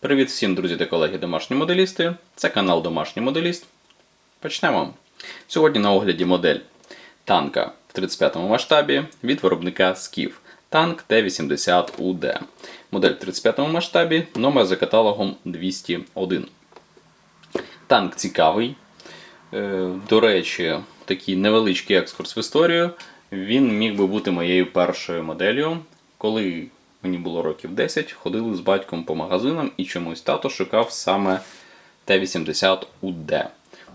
Привіт всім, друзі та колеги домашні моделісти. Це канал Домашній Моделіст. Почнемо. Сьогодні на огляді модель танка в 35 масштабі від виробника Скіф. Танк Т-80УД. Модель в 35-му масштабі, номер за каталогом 201. Танк цікавий. Е, До речі, такий невеличкий екскурс в історію. Він міг би бути моєю першою моделлю, коли мені було років 10, ходили з батьком по магазинам і чомусь тато шукав саме Т-80УД.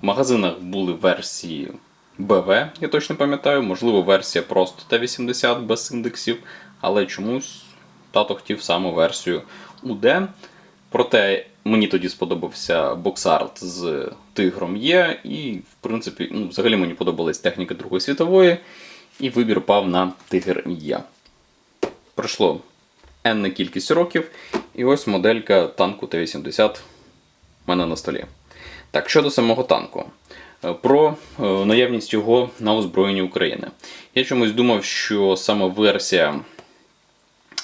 В магазинах були версії БВ, я точно пам'ятаю, можливо, версія просто Т-80 без індексів, але чомусь тато хотів саме версію УД. Проте мені тоді сподобався боксарт з Тигром Є, і, в принципі, ну, взагалі мені подобалась техніка Другої світової, і вибір пав на Тигр Є. Пройшло енна кількість років, і ось моделька танку Т-80 в мене на столі. Так, щодо самого танку. Е, Про е, наявність його на озброєнні України. Я чомусь думав, що саме версія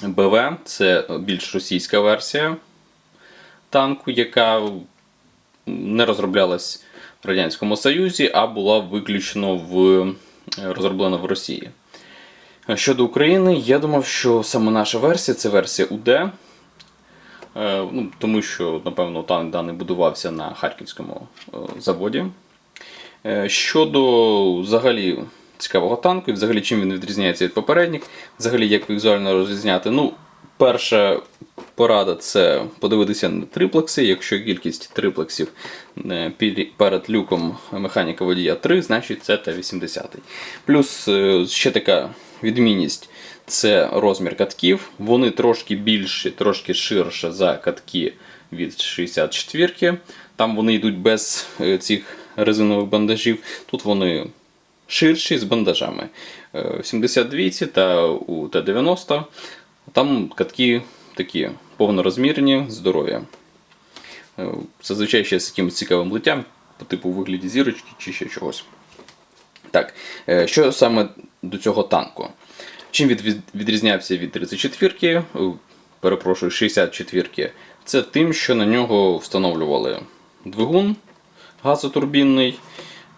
БВ це більш російська версія танку, яка не розроблялась в Радянському Союзі, а була виключно в, розроблена в Росії. Щодо України, я думав, що саме наша версія це версія УД. Е, Ну, тому що, напевно, танк даний будувався на харківському е, заводі. Е, Щодо взагалі цікавого танку, і взагалі чим він відрізняється від попередніх, взагалі як візуально розрізняти. Ну, перша порада це подивитися на триплекси. Якщо кількість триплексів е, перед люком механіка водія 3, значить це Т-80. Плюс е, ще така відмінність це розмір катків. Вони трошки більші, трошки ширше за катки від 64-ки. Там вони йдуть без е, цих резинових бандажів. Тут вони ширші з бандажами. Е, В 72 та у Т-90 там катки такі повнорозмірні, здорові. Е, Зазвичай ще з якимось цікавим литтям, по типу вигляді зірочки чи ще чогось. Так, що саме до цього танку? Чим від- відрізнявся від 34-ки, е, перепрошую, 64-ки, це тим, що на нього встановлювали двигун газотурбінний.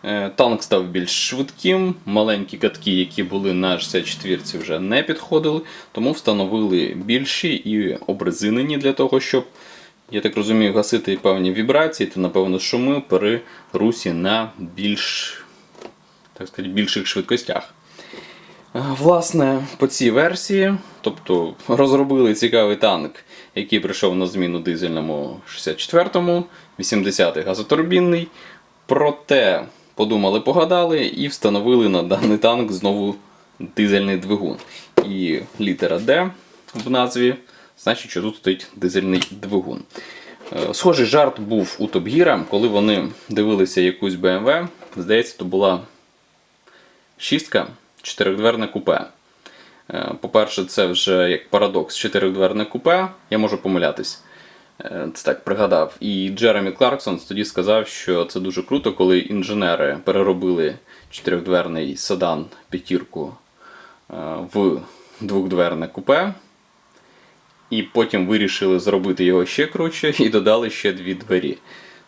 Е, Танк став більш швидким, маленькі катки, які були на 64-ці, вже не підходили, тому встановили більші і обрезинені для того, щоб, я так розумію, гасити певні вібрації та, напевно, шуми при русі на більш, так сказати, більших швидкостях. Е, Власне, по цій версії, тобто розробили цікавий танк, який прийшов на зміну дизельному 64-му, 80-й газотурбінний. Проте подумали, погадали і встановили на даний танк знову дизельний двигун. І літера D в назві, значить, що тут стоїть дизельний двигун. Е, Схожий жарт був у Gear, коли вони дивилися якусь BMW, здається, то була шістка, чотиридверне купе. Е, По-перше, це вже як парадокс чотиридверне купе, я можу помилятись. Е, Це так пригадав. І Джеремі Кларксон тоді сказав, що це дуже круто, коли інженери переробили чотиридверний седан п'ятірку е, в двохдверне купе. І потім вирішили зробити його ще круче і додали ще дві двері.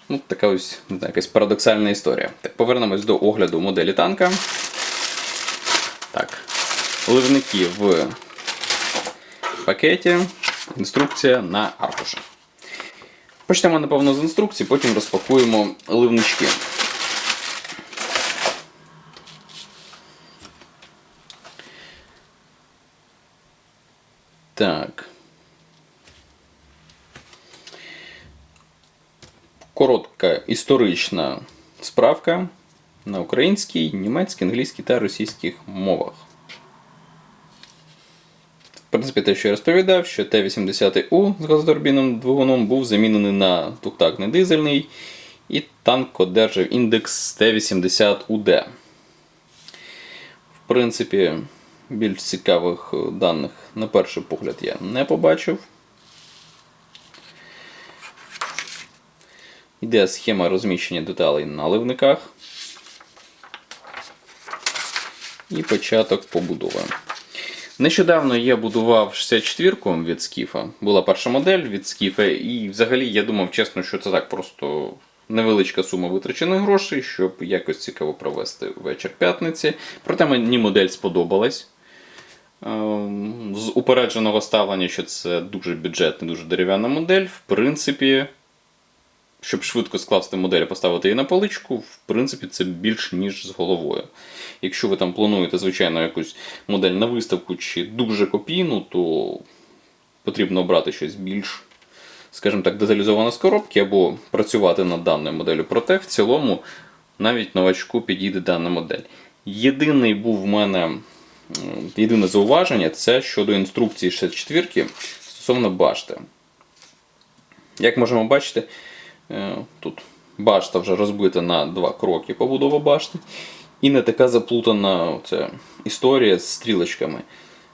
Ну, така ось не знаю, якась парадоксальна історія. Так, повернемось до огляду моделі танка. Так, ливники в пакеті, інструкція на аркуші. Почнемо, напевно, з інструкції, потім розпакуємо ливнички. Так. Коротка історична справка на українській, німецькій, англійській та російських мовах. В принципі, те, що я розповідав, що Т-80У з газотурбінним двигуном був замінений на двохтактний дизельний, і танк одержав індекс Т-80УД. В принципі, більш цікавих даних на перший погляд я не побачив. Йде схема розміщення деталей на ливниках. І початок побудови. Нещодавно я будував 64-ку від Скіфа. Була перша модель від Скіфа, і взагалі я думав чесно, що це так просто невеличка сума витрачених грошей, щоб якось цікаво провести вечір п'ятниці. Проте мені модель сподобалась. Ем, З упередженого ставлення, що це дуже бюджетна, дуже дерев'яна модель, в принципі, щоб швидко скласти модель поставити її на поличку, в принципі, це більш ніж з головою. Якщо ви там плануєте, звичайно, якусь модель на виставку чи дуже копійну, то потрібно обрати щось більш, скажімо так, деталізоване з коробки або працювати над даною моделлю. Проте в цілому навіть новачку підійде дана модель. Єдиний був в мене єдине зауваження це щодо інструкції 64 стосовно башти. Як можемо бачити, тут башта вже розбита на два кроки побудова башти. І не така заплутана оця історія з стрілочками.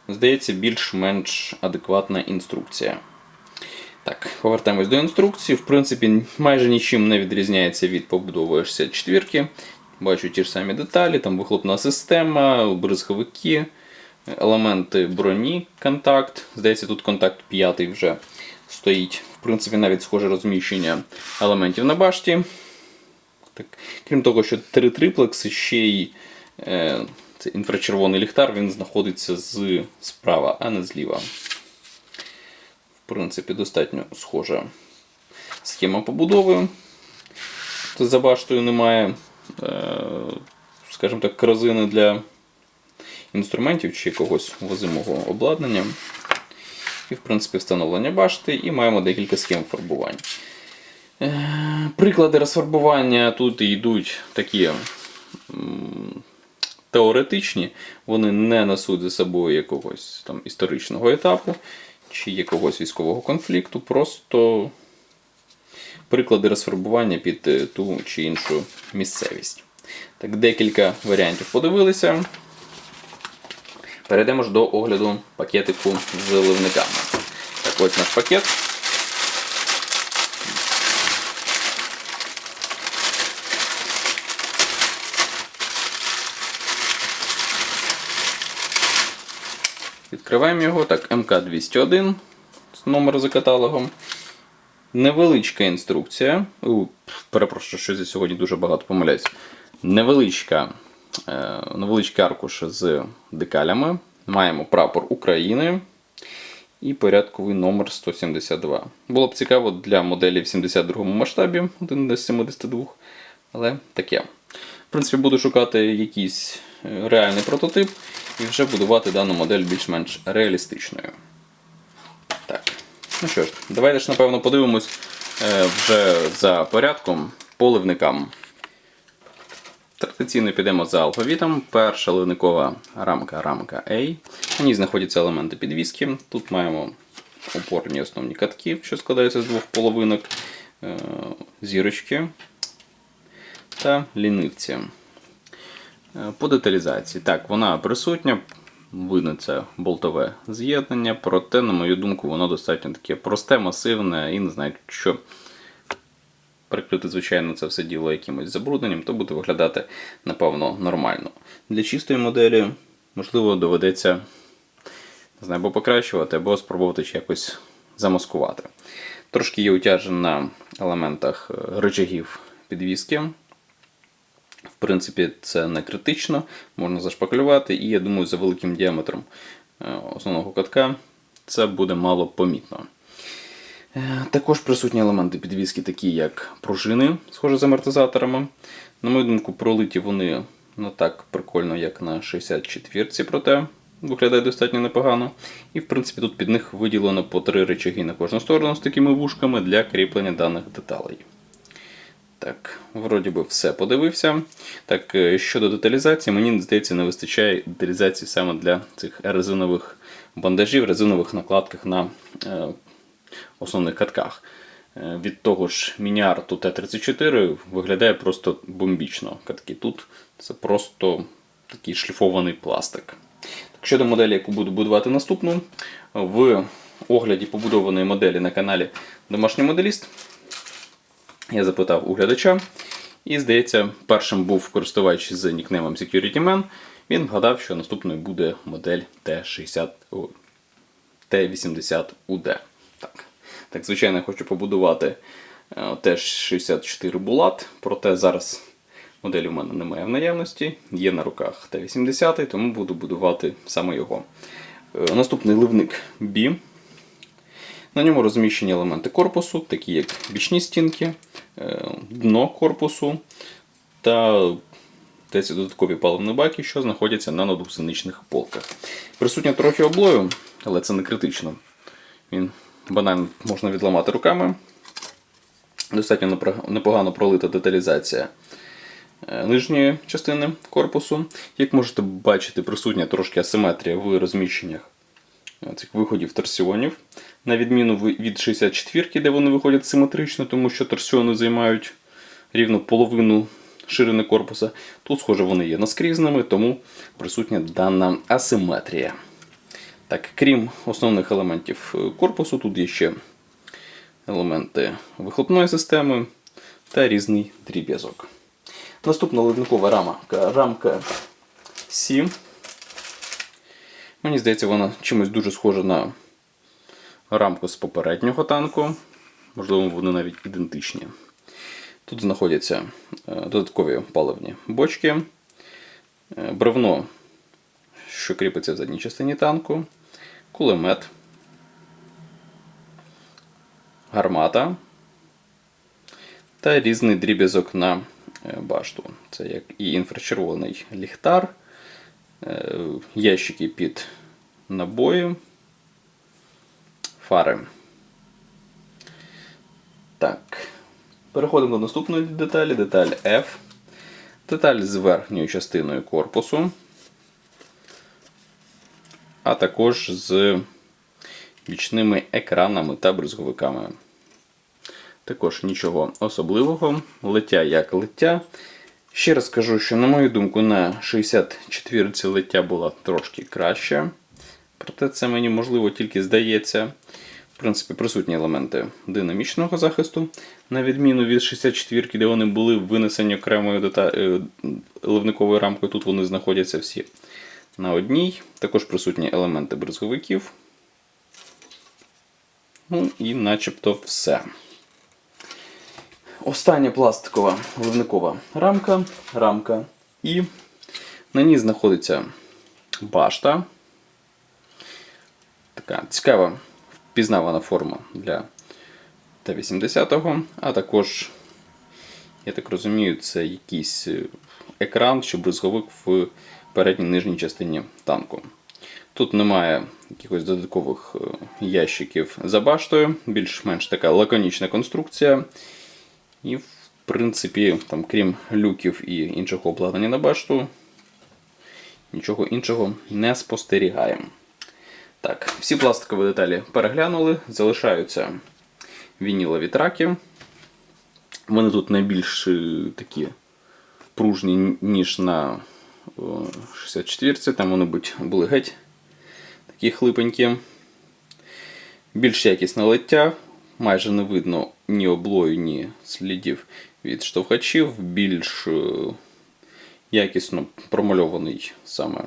Здається, більш-менш адекватна інструкція. Так, повертаємось до інструкції. В принципі, майже нічим не відрізняється від побудови 64. Бачу ті ж самі деталі, там вихлопна система, бризговики, елементи броні, контакт. Здається, тут контакт 5 вже стоїть. В принципі, навіть схоже розміщення елементів на башті. Так, крім того, що три триплекси, ще й е, це інфрачервоний ліхтар, він знаходиться з справа, а не зліва. В принципі, достатньо схожа схема побудови. За баштою немає, е, скажімо так, корзини для інструментів чи якогось возимого обладнання. І, в принципі, встановлення башти, і маємо декілька схем фарбувань. Е, Приклади розфарбування тут йдуть такі теоретичні, вони не несуть за собою якогось там історичного етапу чи якогось військового конфлікту, просто приклади розфарбування під е, ту чи іншу місцевість. Так, декілька варіантів подивилися. Перейдемо ж до огляду пакетику з заливниками. Так, ось наш пакет. Відкриваємо його. Так, МК-201 номер за каталогом. Невеличка інструкція. У, перепрошую, що я сьогодні дуже багато помиляюсь. Невеличка, е, невеличкий аркуш з декалями. Маємо прапор України і порядковий номер 172. Було б цікаво для моделі в 72 масштабі 1 до 72, але таке. В принципі, буду шукати якийсь е, реальний прототип і вже будувати дану модель більш-менш реалістичною. Так. Ну що ж, давайте ж, напевно, подивимось е, вже за порядком по ливникам. Традиційно підемо за алфавітом. Перша ливникова рамка рамка A. На ній знаходяться елементи підвіски. Тут маємо опорні основні катки, що складаються з двох половинок, е, зірочки та лінивці. Е, По деталізації. Так, вона присутня. Видно, це болтове з'єднання, проте, на мою думку, воно достатньо таке просте, масивне і не знаю, що прикрити, звичайно, це все діло якимось забрудненням, то буде виглядати, напевно, нормально. Для чистої моделі, можливо, доведеться не знаю, або покращувати, або спробувати якось замаскувати. Трошки є утяжен на елементах е, рычагів підвіски. В принципі, це не критично, можна зашпаклювати, і я думаю, за великим діаметром е, основного катка це буде мало помітно. Е, Також присутні елементи підвіски, такі як пружини, схожі з амортизаторами. На мою думку, пролиті вони не так прикольно, як на 64-ці, проте виглядає достатньо непогано. І, в принципі, тут під них виділено по три речаги на кожну сторону з такими вушками для кріплення даних деталей. Так, вроді би все подивився. Так, е, щодо деталізації, мені здається, не вистачає деталізації саме для цих резинових бандажів, резинових накладках на е, основних катках. Е, від того ж мініарту Т-34 виглядає просто бомбічно. Катки тут це просто такий шліфований пластик. Так, щодо моделі, яку буду будувати наступну, в огляді побудованої моделі на каналі Домашній моделіст я запитав у глядача, і, здається, першим був користувач з нікнеймом SecurityMan, він вгадав, що наступною буде модель Т60, о, Т80UD. Так. звичайно, хочу побудувати е, Т64 Булат, проте зараз моделі у мене немає в наявності, є на руках Т80, тому буду будувати саме його. Е, Наступний ливник B. На ньому розміщені елементи корпусу, такі як бічні стінки, е, дно корпусу та 10 додаткові паливні баки, що знаходяться на надгусеничних полках. Присутня трохи облою, але це не критично. Він банально можна відламати руками. Достатньо непогано пролита деталізація е, нижньої частини корпусу. Як можете бачити, присутня трошки асиметрія в розміщеннях е, цих виходів торсіонів. На відміну від 64, де вони виходять симетрично, тому що торсіони займають рівно половину ширини корпуса. Тут, схоже, вони є наскрізними, тому присутня дана асиметрія. Так, крім основних елементів е, корпусу, тут є ще елементи вихлопної системи та різний дріб'язок. Наступна ливникова рамка, рамка 7. Мені здається, вона чимось дуже схожа на рамку з попереднього танку. Можливо, вони навіть ідентичні. Тут знаходяться е, додаткові паливні бочки, е, бревно, що кріпиться в задній частині танку, кулемет, гармата та різний дріб'язок на е, башту. Це як і інфрачервоний ліхтар, е, ящики під набої, фари. Так. Переходимо до наступної деталі, деталь F. Деталь з верхньою частиною корпусу, а також з бічними екранами та бризговиками. Також нічого особливого, лиття як лиття. Ще раз скажу, що, на мою думку, на 64 ці лиття була трошки краще. Проте це мені можливо тільки здається. В принципі, присутні елементи динамічного захисту, на відміну від 64-ки, де вони були винесені окремою дета... е, ливниковою рамкою, тут вони знаходяться всі на одній. Також присутні елементи бризговиків. Ну і начебто все. Остання пластикова ливникова рамка, рамка і на ній знаходиться башта. Така цікава впізнавана форма для Т-80, а також, я так розумію, це якийсь е, екран чи бризговик в передній нижній частині танку. Тут немає якихось додаткових е, ящиків за баштою, більш-менш така лаконічна конструкція. І, в принципі, там, крім люків і іншого обладнання на башту, нічого іншого не спостерігаємо. Так, всі пластикові деталі переглянули, залишаються вінілові траки. Вони тут найбільш е, такі пружні, ніж на 64 там вони були геть такі хлипенькі. Більш якісне лиття, майже не видно ні облою, ні слідів від штовхачів, більш е, якісно промальований саме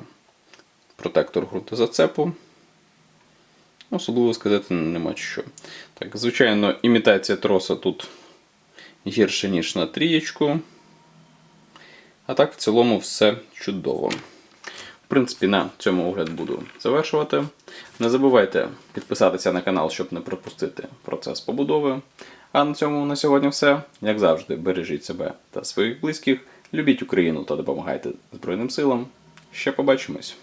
протектор ґрунтозацепу. Особливо сказати нема що. Так, звичайно, імітація троса тут гірше, ніж на трієчку. А так, в цілому, все чудово. В принципі, на цьому огляд буду завершувати. Не забувайте підписатися на канал, щоб не пропустити процес побудови. А на цьому на сьогодні все. Як завжди, бережіть себе та своїх близьких, любіть Україну та допомагайте Збройним силам. Ще побачимось!